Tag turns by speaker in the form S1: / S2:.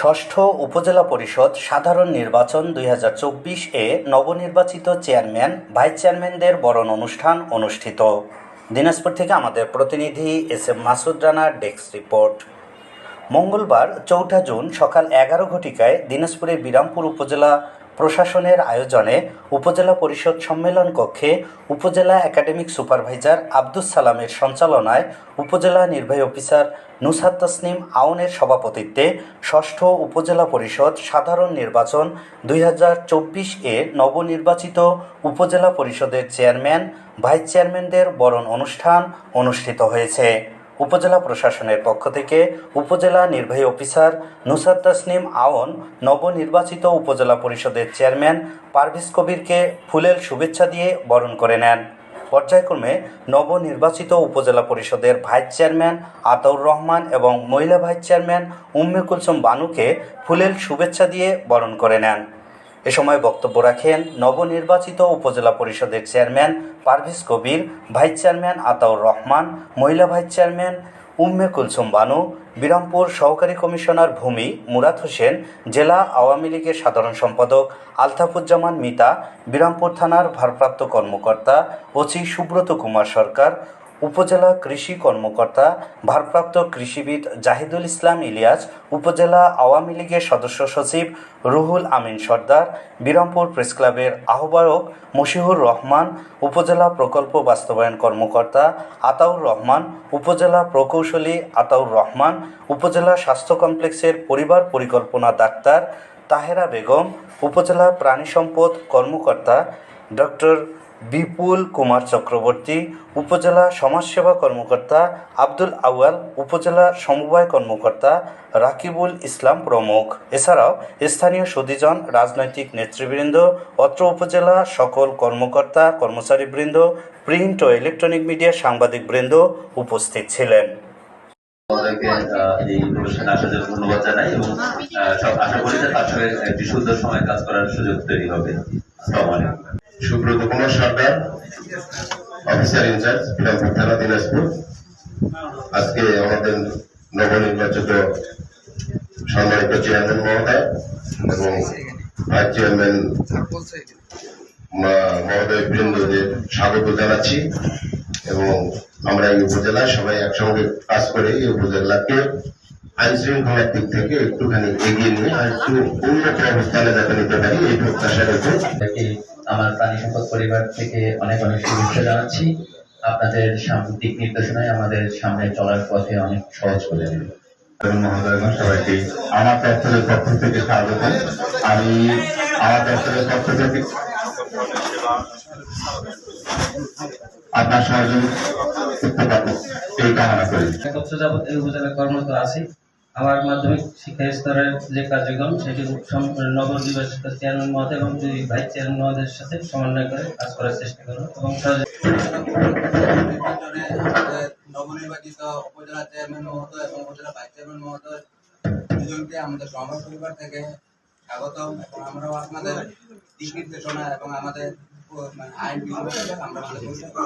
S1: ষষ্ঠ উপজেলা পরিষদ সাধারণ নির্বাচন দুই হাজার চব্বিশ এ নবনির্বাচিত চেয়ারম্যান, ভাইস চেয়ারম্যানদের বরণ অনুষ্ঠান অনুষ্ঠিত। দিনাজপুর থেকে আমাদের প্রতিনিধি এস এম মাসুদ রানার ডেস্ক রিপোর্ট। মঙ্গলবার চৌঠা জুন সকাল এগারো ঘটিকায় দিনাজপুরের বিরামপুর উপজেলা প্রশাসনের আয়োজনে উপজেলা পরিষদ সম্মেলন কক্ষে উপজেলা একাডেমিক সুপারভাইজার আব্দুস সালামের সঞ্চালনায় উপজেলা নির্বাহী অফিসার নুসাদ তসনিম আউনের সভাপতিত্বে ষষ্ঠ উপজেলা পরিষদ সাধারণ নির্বাচন দুই এ নবনির্বাচিত উপজেলা পরিষদের চেয়ারম্যান, ভাইস চেয়ারম্যানদের বরণ অনুষ্ঠান অনুষ্ঠিত হয়েছে। উপজেলা প্রশাসনের পক্ষ থেকে উপজেলা নির্বাহী অফিসার নুসার তসনিম আওন, নবনির্বাচিত উপজেলা পরিষদের চেয়ারম্যান পারভেজ কবিরকে ফুলেল শুভেচ্ছা দিয়ে বরণ করে নেন। পর্যায়ক্রমে নবনির্বাচিত উপজেলা পরিষদের ভাইস চেয়ারম্যান আতাউর রহমান এবং মহিলা ভাইস চেয়ারম্যান উম্মে কুলসুম বানুকে ফুলেল শুভেচ্ছা দিয়ে বরণ করে নেন। এ সময় বক্তব্য রাখেন নবনির্বাচিত উপজেলা পরিষদের chairman Parvez Kabir, vice chairman Ataur Rahman, মহিলা ভাইস চেয়ারম্যান উম্মে কুলসুম বানু, বিরামপুর সহকারী কমিশনার ভূমি মুরাদ হোসেন, জেলা আওয়ামী লীগের সাধারণ সম্পাদক আলতাফুজ্জামান মিতা, বিরামপুর থানার ভারপ্রাপ্ত কর্মকর্তা ওসি সুব্রত কুমার সরকার উপজেলা কৃষি কর্মকর্তা, ভারপ্রাপ্ত কৃষিবিদ জাহিদুল ইসলাম ইলিয়াস, উপজেলা আওয়ামী লীগের সদস্য সচিব রুহুল আমিন সর্দার, বিরামপুর প্রেস ক্লাবের আহ্বায়ক মশিহুর রহমান, উপজেলা প্রকল্প বাস্তবায়ন কর্মকর্তা আতাউর রহমান, উপজেলা প্রকৌশলী আতাউর রহমান, উপজেলা স্বাস্থ্য কমপ্লেক্সের পরিবার পরিকল্পনা ডাক্তার তাহেরা বেগম, উপজেলা প্রাণী সম্পদ কর্মকর্তা ডক্টর বিপুল কুমার চক্রবর্তী উপজেলা সমাজসেবা কর্মকর্তা আব্দুল আউয়াল উপজেলা সমবায় কর্মকর্তা রাকিবুল ইসলাম প্রমুখ। এছাড়াও স্থানীয় সুদীজন রাজনৈতিক নেতৃবৃন্দ অত্র উপজেলা সকল কর্মকর্তা কর্মচারীবৃন্দ প্রিন্ট ও ইলেকট্রনিক মিডিয়ার সাংবাদিকবৃন্দ উপস্থিত ছিলেন।
S2: আহ, এই অনুষ্ঠানে আসার জন্য ধন্যবাদ জানাই এবং আশা করি যে তার সঙ্গে একটি সুন্দর সময় কাজ করার সুযোগ তৈরি হবে।
S3: Subrata Kumar Sarkar officer in charge Birampur থানা, দিনাজপুর। আজকে আমাদের নবনির্বাচিত সম্মানিত চেয়ারম্যান মহোদয় এবং ভাইস চেয়ারম্যান মহোদয় বৃন্দদের স্বাগত জানাচ্ছি এবং আমরা এই উপজেলায় সবাই একসঙ্গে কাজ করে এই উপজেলাকে আইন শৃঙ্খলার দিক থেকে একটুখানি এগিয়ে নিয়ে আর একটু উন্নত অবস্থানে যাতে নিতে পারি, এই প্রত্যাশা রেখে
S2: আমার প্রাণী সম্পদ পরিবার থেকে অনেক অনেক শুভেচ্ছা জানাচ্ছি। আপনাদের সাম্প্রতিক নির্দেশনায় আমাদের সামনে চলার পথে অনেক সহজ করে দেবে।
S3: মহোদয়গণ সবাইকে আমার দপ্তরের পক্ষ থেকে স্বাগত। আমি আমার দপ্তরের পক্ষ থেকে আপনার সহযোগিতা এই কামনা করি।
S4: এক বছর উপজেলায় কর্মরত আছি। আমার মাধ্যমিক শিক্ষা স্তরের যে কার্যক্রম, সেটি নবনির্বাচিত চেয়ারম্যান মহোদয় এবং দুই ভাইস চেয়ারম্যান মহোদয়ের সাথে সমন্বয় করে কাজ করার চেষ্টা করব এবং
S5: নবনির্বাচিত উপজেলা চেয়ারম্যান মহোদয় এবং উপজেলা ভাইস চেয়ারম্যান মহোদয় দুজনকে আমাদের সমাজ পরিবার থেকে স্বাগতম এবং আমরাও আপনাদের দিক নির্দেশনা এবং আমাদের মানে আইন আমরা আমাদের